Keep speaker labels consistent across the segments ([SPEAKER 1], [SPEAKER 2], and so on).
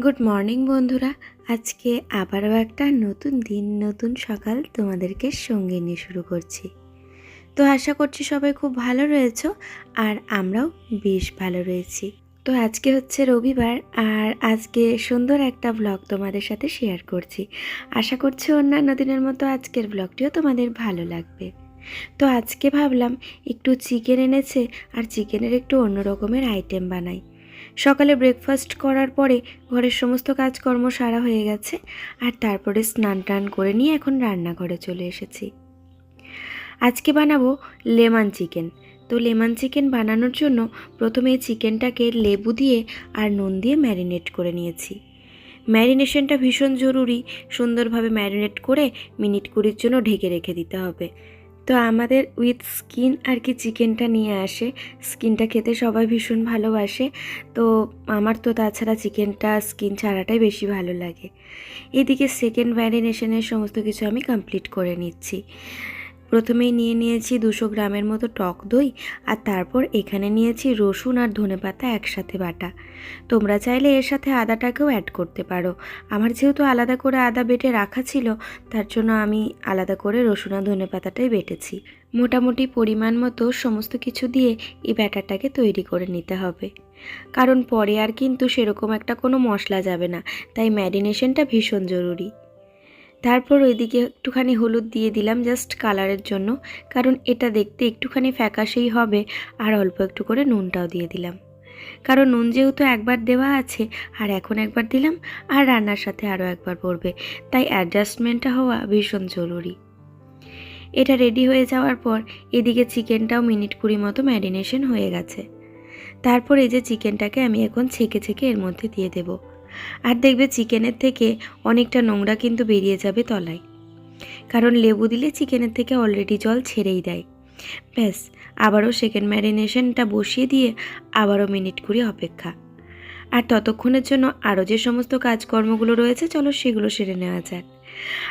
[SPEAKER 1] Good morning বন্ধুরা। আজকে আবারও একটা নতুন দিন, নতুন সকাল তোমাদেরকে সঙ্গে নিয়ে শুরু করছি। তো আশা করছি সবাই খুব ভালো রয়েছো আর আমরাও বেশ ভালো রয়েছি। তো আজকে হচ্ছে রবিবার আর আজকে সুন্দর একটা ব্লগ তোমাদের সাথে শেয়ার করছি। আশা করছি অন্যান্য দিনের মতো আজকের ব্লগটিও তোমাদের ভালো লাগবে। তো আজকে ভাবলাম একটু চিকেন এনেছে আর চিকেনের একটু অন্য রকমের আইটেম বানাই। সকালে ব্রেকফাস্ট করার পরে ঘরের সমস্ত কাজকর্ম সারা হয়ে গেছে আর তারপরে স্নান টান করে নিয়ে এখন রান্নাঘরে চলে এসেছি। আজকে বানাবো লেমন চিকেন। তো লেমন চিকেন বানানোর জন্য প্রথমে চিকেনটাকে লেবু দিয়ে আর নুন দিয়ে ম্যারিনেট করে নিয়েছি। ম্যারিনেশনটা ভীষণ জরুরি। সুন্দরভাবে ম্যারিনেট করে মিনিট কুড়ির জন্য ঢেকে রেখে দিতে হবে। তো আমাদের উইথ স্কিন আর কি চিকেনটা নিয়ে আসে। স্কিনটা খেতে সবাই ভীষণ ভালোবাসে। তো আমার তো তাছাড়া চিকেনটা স্কিন ছাড়াটাই বেশি ভালো লাগে। এদিকে সেকেন্ড ভ্যারিনেশনের সমস্ত কিছু আমি কমপ্লিট করে নিচ্ছি। প্রথমেই নিয়ে নিয়েছি দুশো গ্রামের মতো টক দই আর তারপর এখানে নিয়েছি রসুন আর ধনেপাতা একসাথে বাটা। তোমরা চাইলে এর সাথে আদাটাকেও অ্যাড করতে পারো। আমার যেহেতু আলাদা করে আদা বেটে রাখা ছিল, তার জন্য আমি আলাদা করে রসুন আর ধনেপাতাটাই বেটেছি। মোটামুটি পরিমাণ মতো সমস্ত কিছু দিয়ে এই ব্যাটারটাকে তৈরি করে নিতে হবে। কারণ পরে আর কিন্তু সেরকম একটা কোনো মশলা যাবে না, তাই ম্যারিনেশনটা ভীষণ জরুরি। তারপর ওইদিকে একটুখানি হলুদ দিয়ে দিলাম জাস্ট কালারের জন্য, কারণ এটা দেখতে একটুখানি ফ্যাকাশেই হবে, আর অল্প একটু করে নুনটাও দিয়ে দিলাম। কারণ নুন যেহেতু একবার দেওয়া আছে, আর এখন একবার দিলাম, আর রান্নার সাথে আরও একবার পড়বে, তাই অ্যাডজাস্টমেন্টটা হওয়া ভীষণ জরুরি। এটা রেডি হয়ে যাওয়ার পর, এদিকে চিকেনটাও মিনিট কুড়ি মতো ম্যারিনেশন হয়ে গেছে। তারপর এই যে চিকেনটাকে আমি এখন ছেঁকে ছেঁকে এর মধ্যে দিয়ে দেবো। আর দেখবে চিকেনের থেকে অনেকটা নোংরা কিন্তু বেরিয়ে যাবে তলায়। কারণ লেবু দিলে চিকেনের থেকে অলরেডি জল ছেড়েই দেয়। ব্যাস, আবারও সেকেন্ড ম্যারিনেশনটা বসিয়ে দিয়ে আবারও মিনিট কুড়ি অপেক্ষা। আর ততক্ষণের জন্য আরও যে সমস্ত কাজকর্মগুলো রয়েছে, চলো সেগুলো সেরে নেওয়া যাক।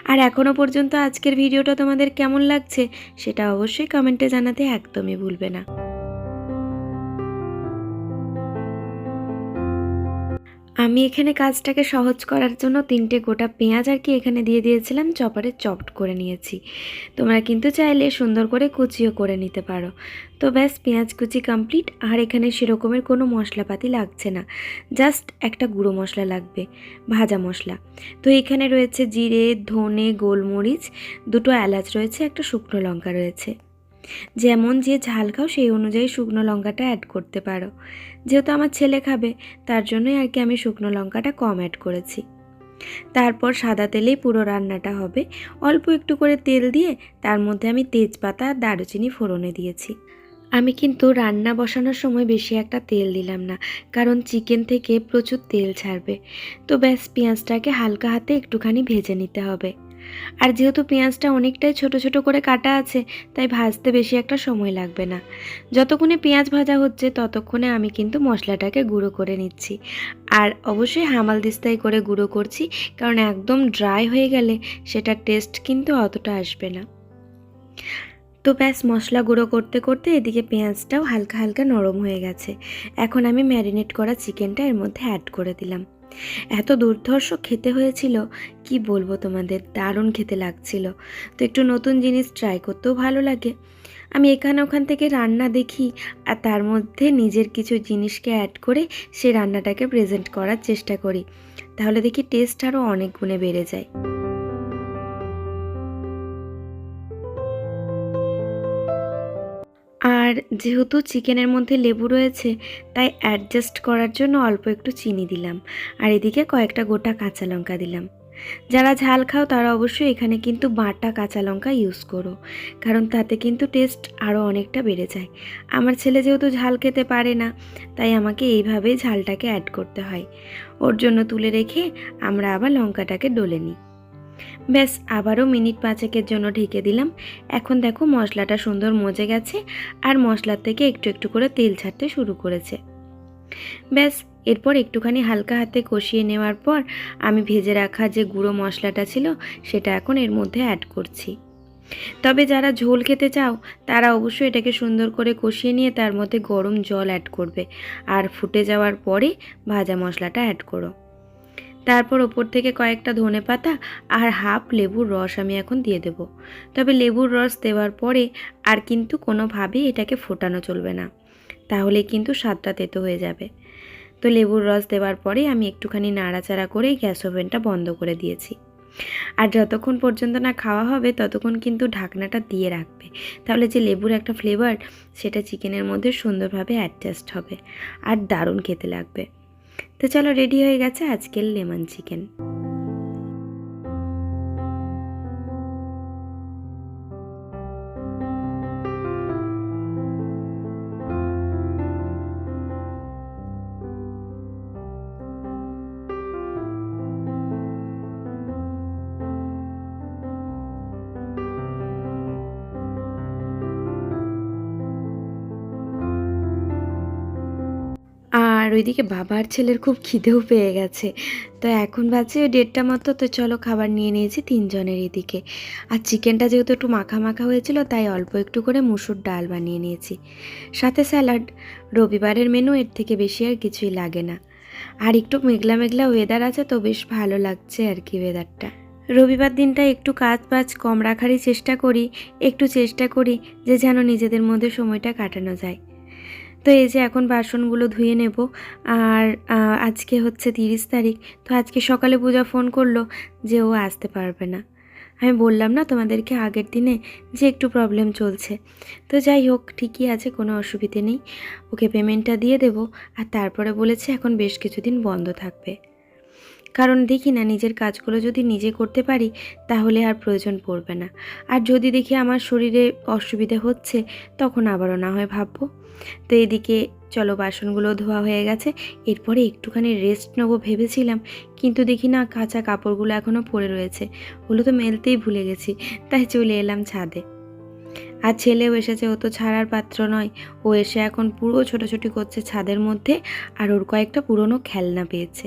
[SPEAKER 1] আর এখনও পর্যন্ত আজকের ভিডিওটা তোমাদের কেমন লাগছে, সেটা অবশ্যই কমেন্টে জানাতে একদমই ভুলবে না। আমি এখানে কাজটাকে সহজ করার জন্য তিনটে গোটা পেঁয়াজ আর কি এখানে দিয়ে দিয়েছিলাম, চপারে চপড করে নিয়েছি। তোমরা কিন্তু চাইলে সুন্দর করে কুচিও করে নিতে পারো। তো ব্যাস, পেঁয়াজ কুচি কমপ্লিট আর এখানে সেরকমের কোনো মশলাপাতি লাগছে না। জাস্ট একটা গুঁড়ো মশলা লাগবে, ভাজা মশলা। তো এখানে রয়েছে জিরে, ধনে, গোলমরিচ, দুটো এলাচ রয়েছে, একটা শুকনো লঙ্কা রয়েছে। যেমন যে ঝাল খাও, সেই অনুযায়ী শুকনো লঙ্কাটা অ্যাড করতে পারো। যেহেতু আমার ছেলে খাবে, তার জন্যই আর কি আমি শুকনো লঙ্কাটা কম অ্যাড করেছি। তারপর সাদা তেলেই পুরো রান্নাটা হবে। অল্প একটু করে তেল দিয়ে তার মধ্যে আমি তেজপাতা আর দারুচিনি ফোড়নে দিয়েছি। আমি কিন্তু রান্না বসানোর সময় বেশি একটা তেল দিলাম না, কারণ চিকেন থেকে প্রচুর তেল ছাড়বে। তো ব্যাস, পেঁয়াজটাকে হালকা হাতে একটুখানি ভেজে নিতে হবে। আর যেহেতু পেঁয়াজটা অনেকটাই ছোট ছোট করে কাটা আছে, তাই ভাজতে বেশি একটা সময় লাগবে না। যতক্ষণে পেঁয়াজ ভাজা হচ্ছে, ততক্ষণে আমি কিন্তু মশলাটাকে গুঁড়ো করে নিচ্ছি। আর অবশ্যই হামাল দিস্তাই করে গুঁড়ো করছি, কারণ একদম ড্রাই হয়ে গেলে সেটার টেস্ট কিন্তু অতটা আসবে না। তো ব্যাস, মশলা গুঁড়ো করতে করতে এদিকে পেঁয়াজটাও হালকা হালকা নরম হয়ে গেছে। এখন আমি ম্যারিনেট করা চিকেনটা এর মধ্যে অ্যাড করে দিলাম। এত দুর্ধর্ষ খেতে হয়েছিল, কি বলব তোমাদের? দারুণ খেতে লাগছিল। তো একটু নতুন জিনিস ট্রাই করতেও ভালো লাগে। আমি এখানে ওখান থেকে রান্না দেখি আর তার মধ্যে নিজের কিছু জিনিসকে অ্যাড করে সে রান্নাটাকে প্রেজেন্ট করার চেষ্টা করি। তাহলে দেখি টেস্ট আরও অনেক গুণে বেড়ে যায়। আর যেহেতু চিকেনের মধ্যে লেবু রয়েছে, তাই অ্যাডজাস্ট করার জন্য অল্প একটু চিনি দিলাম। আর এদিকে কয়েকটা গোটা কাঁচা লঙ্কা দিলাম। যারা ঝাল খাও তারা অবশ্যই এখানে কিন্তু বাটা কাঁচা লঙ্কা ইউজ করো, কারণ তাতে কিন্তু টেস্ট আরও অনেকটা বেড়ে যায়। আমার ছেলে যেহেতু ঝাল খেতে পারে না, তাই আমাকে এইভাবেই ঝালটাকে অ্যাড করতে হয়। ওর জন্য তুলে রেখে আমরা আবার লঙ্কাটাকে ডলে নিই। ব্যাস, আবারও মিনিট পাঁচেকের জন্য ঢেকে দিলাম। এখন দেখো মশলাটা সুন্দর মজে গেছে আর মশলার থেকে একটু একটু করে তেল ছাড়তে শুরু করেছে। ব্যাস, এরপর একটুখানি হালকা হাতে কষিয়ে নেওয়ার পর আমি ভেজে রাখা যে গুঁড়ো মশলাটা ছিল সেটা এখন এর মধ্যে অ্যাড করছি। তবে যারা ঝোল খেতে চাও, তারা অবশ্যই এটাকে সুন্দর করে কষিয়ে নিয়ে তার মধ্যে গরম জল অ্যাড করবে। আর ফুটে যাওয়ার পরে ভাজা মশলাটা অ্যাড করো। তারপর ওপর থেকে কয়েকটা ধনে পাতা আর হাফ লেবুর রস আমি এখন দিয়ে দেব। তবে লেবুর রস দেওয়ার পরে আর কিন্তু কোনোভাবেই এটাকে ফোটানো চলবে না। তাহলে কিন্তু স্বাদটা তেতো হয়ে যাবে। তো লেবুর রস দেওয়ার পরে আমি একটুখানি নাড়াচাড়া করে গ্যাস ওভেনটা বন্ধ করে দিয়েছি। আর যতক্ষণ পর্যন্ত না খাওয়া হবে, ততক্ষণ কিন্তু ঢাকনাটা দিয়ে রাখবে। তাহলে যে লেবুর একটা ফ্লেভার, সেটা চিকেনের মধ্যে সুন্দরভাবে অ্যাডজাস্ট হবে। আর দারুণ খেতে লাগবে। তো চলো রেডি হয়ে গেছে আজকের লেমন চিকেন। ওইদিকে বাবার ছেলের খুব খিদেও পেয়ে গেছে। তো এখন বাজে দেড়টা মতো, তো চলো খাবার নিয়ে নিয়েছি তিনজনের এদিকে। আর চিকেনটা যেহেতু একটু মাখা মাখা হয়েছিল, তাই অল্প একটু করে মুসুর ডাল বানিয়ে নিয়েছি। সাথে স্যালাড। রবিবারের মেনু, এর থেকে বেশি আর কিছুই লাগে না। আর একটু মেঘলা মেঘলা ওয়েদার আছে, তো বেশ ভালো লাগছে আর কি ওয়েদারটা রবিবার দিনটা একটু কাজ বাজ কম রাখারই চেষ্টা করি, একটু চেষ্টা করি যে যেন নিজেদের মধ্যে সময়টা কাটানো যায়। তো এই যে এখন বাসনগুলো ধুয়ে নেব আর আজকে হচ্ছে তিরিশ তারিখ, তো আজকে সকালে পূজা ফোন করল যে ও আসতে পারবে না। আমি বললাম, না, তোমাদেরকে আগের দিনে যে একটু প্রবলেম চলছে। তো যাই হোক, ঠিকই আছে, কোনো অসুবিধে নেই। ওকে পেমেন্টটা দিয়ে দেব আর তারপরে বলেছে এখন বেশ কিছুদিন বন্ধ থাকবে। কারণ দেখি না, নিজের কাজগুলো যদি নিজে করতে পারি, তাহলে আর প্রয়োজন পড়বে না। আর যদি দেখি আমার শরীরে অসুবিধে হচ্ছে, তখন আবারও না হয় ভাববো। তো এদিকে, চলো বাসনগুলো ধোয়া হয়ে গেছে, এরপরে একটুখানি রেস্ট নেব ভেবেছিলাম, কিন্তু দেখি না কাঁচা কাপড়গুলো এখনও পড়ে রয়েছে। ওগুলো তো মেলতেই ভুলে গেছি, তাই চলে এলাম ছাদে। আর ছেলেও এসেছে, ও তো ছাড়ার পাত্র নয়। ও এসে এখন পুরো ছোটাছুটি করছে ছাদের মধ্যে আর ওর কয়েকটা পুরনো খেলনা পেয়েছে।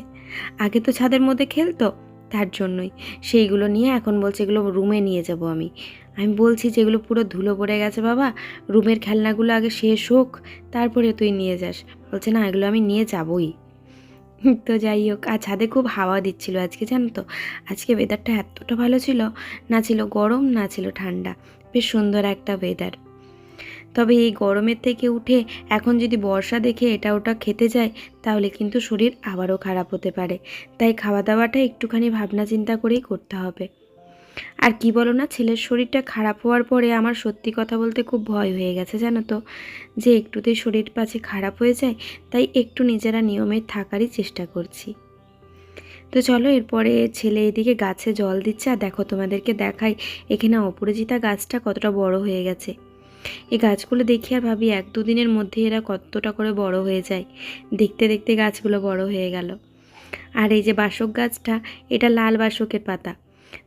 [SPEAKER 1] আগে তো ছাদের মধ্যে খেলতো তার জন্যই। সেইগুলো নিয়ে এখন বলছে এগুলো রুমে নিয়ে যাব আমি। আমি বলছি যে এগুলো পুরো ধুলো পড়ে গেছে বাবা, রুমের খেলনাগুলো আগে শেষ হোক, তারপরে তুই নিয়ে যাস। বলছে, না, এগুলো আমি নিয়ে যাবই। তো যাই হোক, আর ছাদে খুব হাওয়া দিচ্ছিল আজকে, জানো তো? আজকে ওয়েদারটা এতটা ভালো ছিল, না ছিল গরম, না ছিল ঠান্ডা। বেশ সুন্দর একটা ওয়েদার তবে এই গরমের থেকে উঠে এখন যদি বর্ষা দেখে এটা ওটা খেতে যায়, তাহলে কিন্তু শরীর আবারও খারাপ হতে পারে। তাই খাওয়া দাওয়াটা একটুখানি ভাবনা চিন্তা করেই করতে হবে। আর কি বলো না, ছেলের শরীরটা খারাপ হওয়ার পরে আমার সত্যি কথা বলতে খুব ভয় হয়ে গেছে, জানো তো। যে একটুতেই শরীর পাছে খারাপ হয়ে যায়, তাই একটু নিজেরা নিয়মের থাকারই চেষ্টা করছি। তো চলো এরপরে ছেলে এদিকে গাছে জল দিচ্ছে আর দেখো তোমাদেরকে দেখাই, এখানে অপরাজিতা গাছটা কতটা বড় হয়ে গেছে। এই গাছগুলো দেখি আর ভাবি এক দুদিনের মধ্যে এরা কতটা করে বড় হয়ে যায়। দেখতে দেখতে গাছগুলো বড় হয়ে গেল। আর এই যে বাসক গাছটা, এটা লাল বাসকের পাতা।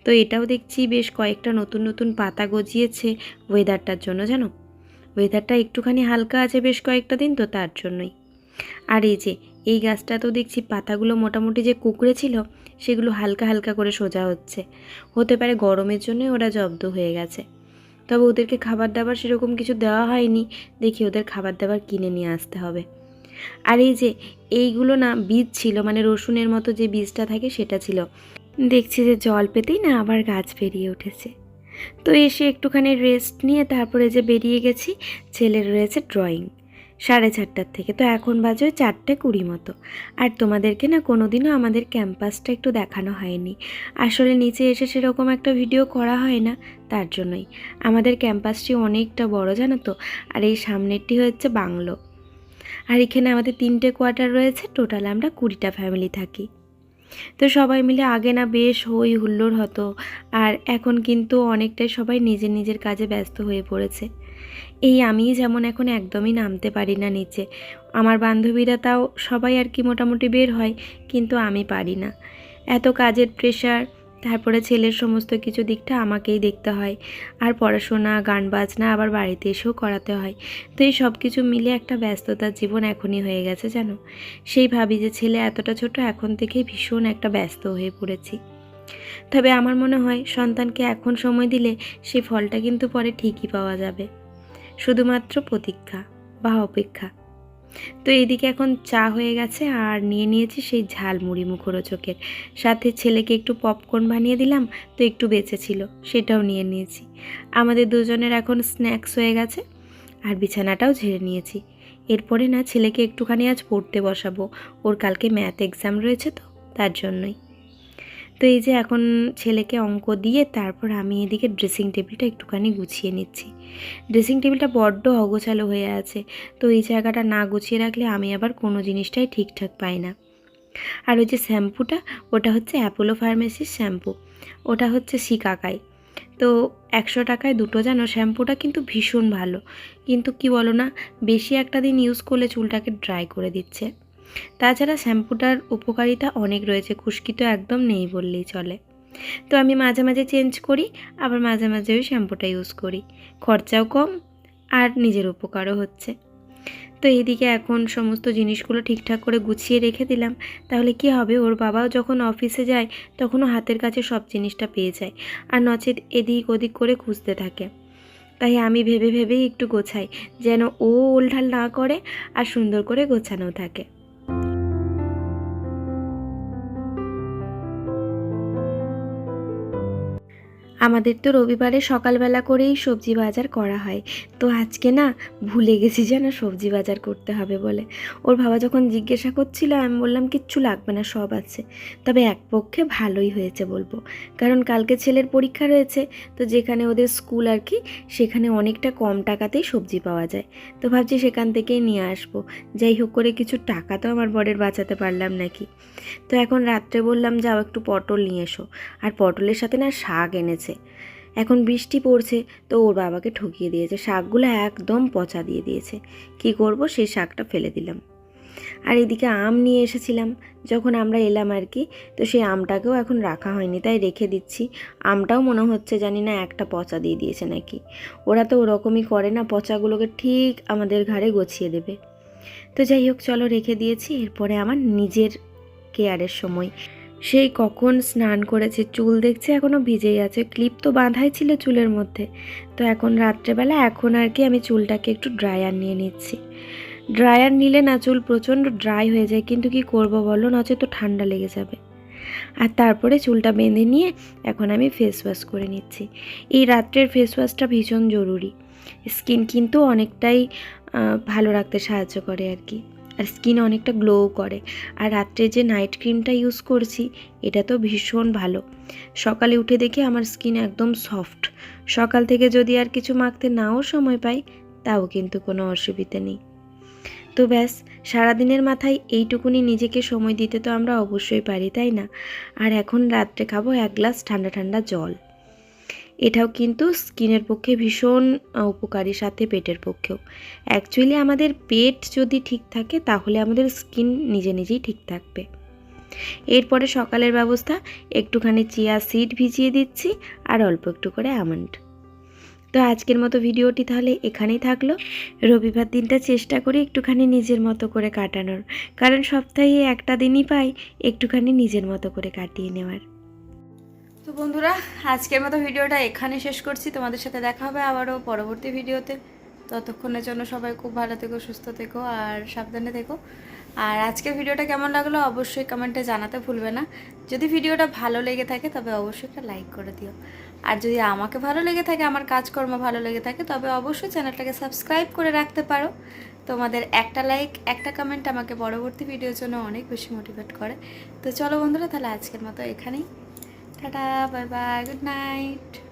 [SPEAKER 1] তো এটাও দেখছি বেশ কয়েকটা নতুন নতুন পাতা গজিয়েছে ওয়েদারটার জন্য, জানো? ওয়েদারটা একটুখানি হালকা আছে বেশ কয়েকটা দিন তো তার জন্যই। আর এই যে এই গাছটা তো দেখছি পাতাগুলো মোটামুটি যে কুকড়ে ছিল, সেগুলো হালকা হালকা করে সোজা হচ্ছে। হতে পারে গরমের জন্যই ওরা জব্দ হয়ে গেছে। তবে ওদেরকে খাবার দাবার সেরকম কিছু দেওয়া হয়নি, দেখি ওদের খাবার দাবার কিনে নিয়ে আসতে হবে। আর এই যে, এইগুলো না বীজ ছিল মানে রসুনের মতো যে বীজটা থাকে সেটা ছিল। দেখছি যে জল পেতেই না আবার গাছ বেরিয়ে উঠেছে। তো এসে একটুখানি রেস্ট নিয়ে তারপরে যে বেরিয়ে গেছি ছেলের রয়েছে ড্রয়িং সাড়ে চারটার থেকে। তো এখন বাজে ওই চারটে কুড়ি মতো। আর তোমাদেরকে না কোনো দিনও আমাদের ক্যাম্পাসটা একটু দেখানো হয়নি। আসলে নিচে এসে সেরকম একটা ভিডিও করা হয় না, তার জন্যই। আমাদের ক্যাম্পাসটি অনেকটা বড়, জানো তো? আর এই সামনেরটি হচ্ছে বাংলো। আর এখানে আমাদের তিনটে কোয়ার্টার রয়েছে, টোটাল আমরা কুড়িটা ফ্যামিলি থাকি। তো সবাই মিলে আগে না বেশ হই হুল্লোড় হতো। আর এখন কিন্তু অনেকটাই সবাই নিজের নিজের কাজে ব্যস্ত হয়ে পড়েছে। এই আমি যেমন এখন একদমই নামতে পারি না নিচে। আমার বান্ধবীরা তাও সবাই আর কি মোটামুটি বের হয়, কিন্তু আমি পারি না। এত কাজের প্রেশার তারপরে ছেলের সমস্ত কিছু দিকটা আমাকেই দেখতে হয়। আর পড়াশোনা, গান বাজনা আবার বাড়িতে এসেও করাতে হয়। তো এই সব কিছু মিলে একটা ব্যস্ততার জীবন এখনই হয়ে গেছে, জানো? সেই ভাবি যে ছেলে এতটা ছোট, এখন থেকেই ভীষণ একটা ব্যস্ত হয়ে পড়েছি। তবে আমার মনে হয় সন্তানকে এখন সময় দিলে সেই ফলটা কিন্তু পরে ঠিকই পাওয়া যাবে। শুধুমাত্র প্রতীক্ষা বা অপেক্ষা। তো এইদিকে এখন চা হয়ে গেছে আর নিয়ে নিয়েছি সেই ঝাল মুড়ি মুখরোচকের। সাথে ছেলেকে একটু পপকর্ন বানিয়ে দিলাম, তো একটু বেঁচে ছিল, সেটাও নিয়ে নিয়েছি। আমাদের দুজনের এখন স্ন্যাক্স হয়ে গেছে আর বিছানাটাও ঝেড়ে নিয়েছি। এরপরে না ছেলেকে একটুখানি আজ পড়তে বসাবো, ওর কালকে ম্যাথ এক্সাম রয়েছে তো, তার জন্যই। তো এই যে এখন ছেলেকে অঙ্ক দিয়ে তারপর আমি এদিকে ড্রেসিং টেবিলটা একটুখানি গুছিয়ে নিচ্ছি। ড্রেসিং টেবিলটা বড্ড অগোছালো হয়ে আছে, তো এই জায়গাটা না গুছিয়ে রাখলে আমি আবার কোনো জিনিসটাই ঠিকঠাক পাই না। আর ওই যে শ্যাম্পুটা, ওটা হচ্ছে অ্যাপোলো ফার্মেসির শ্যাম্পু, ওটা হচ্ছে শিকাকাই। তো একশো টাকায় দুটো জানো, শ্যাম্পুটা কিন্তু ভীষণ ভালো, কিন্তু কি বলো না, বেশি একটা দিন ইউজ করলে চুলটাকে ড্রাই করে দিচ্ছে। তাছাড়া শ্যাম্পুটার উপকারিতা অনেক রয়েছে, খুশকি তো একদম নেই বললেই চলে। তো আমি মাঝে মাঝে চেঞ্জ করি, আবার মাঝে মাঝে ওই শ্যাম্পুটা ইউজ করি। খরচাও কম আর নিজের উপকারও হচ্ছে। তো এইদিকে এখন সমস্ত জিনিসগুলো ঠিকঠাক করে গুছিয়ে রেখে দিলাম। তাহলে কি হবে? ওর বাবাও যখন অফিসে যায়, তখনও হাতের কাছে সব জিনিসটা পেয়ে যায়। আর নচেত এদিক ওদিক করে খুঁজতে থাকে। তাই আমি ভেবে ভেবেই একটু গোছাই, যেন ও ওলঢাল না করে আর সুন্দর করে গোছানো থাকে। আমাদের তো রবিবারে সকালবেলা করেই সবজি বাজার করা হয়। তো আজকে না ভুলে গেছি যেন সবজি বাজার করতে হবে বলে। ওর বাবা যখন জিজ্ঞাসা করছিল, আমি বললাম, কিচ্ছু লাগবে না, সব আছে। তবে এক পক্ষে ভালোই হয়েছে বলব। কারণ কালকে ছেলের পরীক্ষা রয়েছে, তো যেখানে ওদের স্কুল আর কি, সেখানে অনেকটা কম টাকাতেই সবজি পাওয়া যায়। তো ভাবছি সেখান থেকেই নিয়ে আসব। যাই হোক করে কিছু টাকা তো আমার বরের বাঁচাতে পারলাম নাকি। তো এখন রাত্রে বললাম, যাও একটু পটল নিয়ে এসো। আর পটলের সাথে না শাক এনেছে। এখন বৃষ্টি পড়ছে তো ওর বাবাকে ঠকিয়ে দিয়েছে। শাকগুলো একদম পচা দিয়ে দিয়েছে। কি করব? সেই শাকটা ফেলে দিলাম। আর এদিকে আম নিয়ে এসেছিলাম। যখন আমরা এলাম আর কি, তো সেই আমটাকেও এখন রাখা হয়নি, তাই রেখে দিচ্ছি। আমটাও মনে হচ্ছে জানি না একটা পচা দিয়ে দিয়েছে নাকি। ওরা তো ওরকমই করে না, পচাগুলোকে ঠিক আমাদের ঘাড়ে গছিয়ে দেবে। তো যাই হোক, চলো রেখে দিয়েছি। এরপরে আমার নিজের কেয়ারের সময়। সেই কখন স্নান করেছে, চুল দেখছে এখনও ভিজেই আছে। ক্লিপ তো বাঁধাই ছিল চুলের মধ্যে। তো এখন রাত্রেবেলা এখন আর কি আমি চুলটাকে একটু ড্রায়ার নিয়ে নিচ্ছি। ড্রায়ার নিলে না চুল প্রচণ্ড ড্রাই হয়ে যায়, কিন্তু কি করব বলো? নচে তো ঠান্ডা লেগে যাবে। আর তারপরে চুলটা বেঁধে নিয়ে এখন আমি ফেস ওয়াশ করে নিচ্ছি। এই রাত্রের ফেস ওয়াশটা ভীষণ জরুরি। স্কিন কিন্তু অনেকটাই ভালো রাখতে সাহায্য করে আর কি। আর স্কিন অনেকটা গ্লোও করে। আর রাত্রে যে নাইট ক্রিমটা ইউজ করছি, এটা তো ভীষণ ভালো। সকালে উঠে দেখি আমার স্কিন একদম সফট সকাল থেকে যদি আর কিছু মাখতে নাও সময় পাই, তাও কিন্তু কোনো অসুবিধে নেই। তো ব্যাস, সারাদিনের মাথায় এইটুকুনি নিজেকে সময় দিতে তো আমরা অবশ্যই পারি, তাই না? আর এখন রাত্রে খাব এক গ্লাস ঠান্ডা ঠান্ডা জল। এটাও কিন্তু স্কিনের পক্ষে ভীষণ উপকারী সাথে পেটের পক্ষেও। অ্যাকচুয়ালি আমাদের পেট যদি ঠিক থাকে, তাহলে আমাদের স্কিন নিজে নিজেই ঠিক থাকবে। এরপরে সকালের ব্যবস্থা, একটুখানি চিয়া সিড ভিজিয়ে দিচ্ছি, আর অল্প একটু করে আমন্ড। তো আজকের মতো ভিডিওটি তাহলে এখানেই থাকল। রবিবার দিনটা চেষ্টা করি একটুখানি নিজের মতো করে কাটানোর। কারণ সপ্তাহে একটা দিনই পাই, একটুখানি নিজের মতো করে কাটিয়ে নেওয়ার।
[SPEAKER 2] বন্ধুরা, আজকের মতো ভিডিওটা এখানে শেষ করছি। তোমাদের সাথে দেখা হবে আবারও পরবর্তী ভিডিওতে। ততক্ষণের জন্য সবাই খুব ভালো থেকো, সুস্থ থেকো আর সাবধানে থেকো। আর আজকের ভিডিওটা কেমন লাগল অবশ্যই কমেন্টে জানাতে ভুলবে না। যদি ভিডিওটা ভালো লেগে থাকে তবে অবশ্যই একটা লাইক করে দিও। আর যদি আমাকে ভালো লেগে থাকে, আমার কাজকর্ম ভালো লেগে থাকে, তবে অবশ্যই চ্যানেলটাকে সাবস্ক্রাইব করে রাখতে পারো। তোমাদের একটা লাইক, একটা কমেন্ট আমাকে পরবর্তী ভিডিওর জন্য অনেক বেশি মোটিভেট করে। তো চলো বন্ধুরা, তাহলে আজকের মতো এখানেই। Tata bye bye good night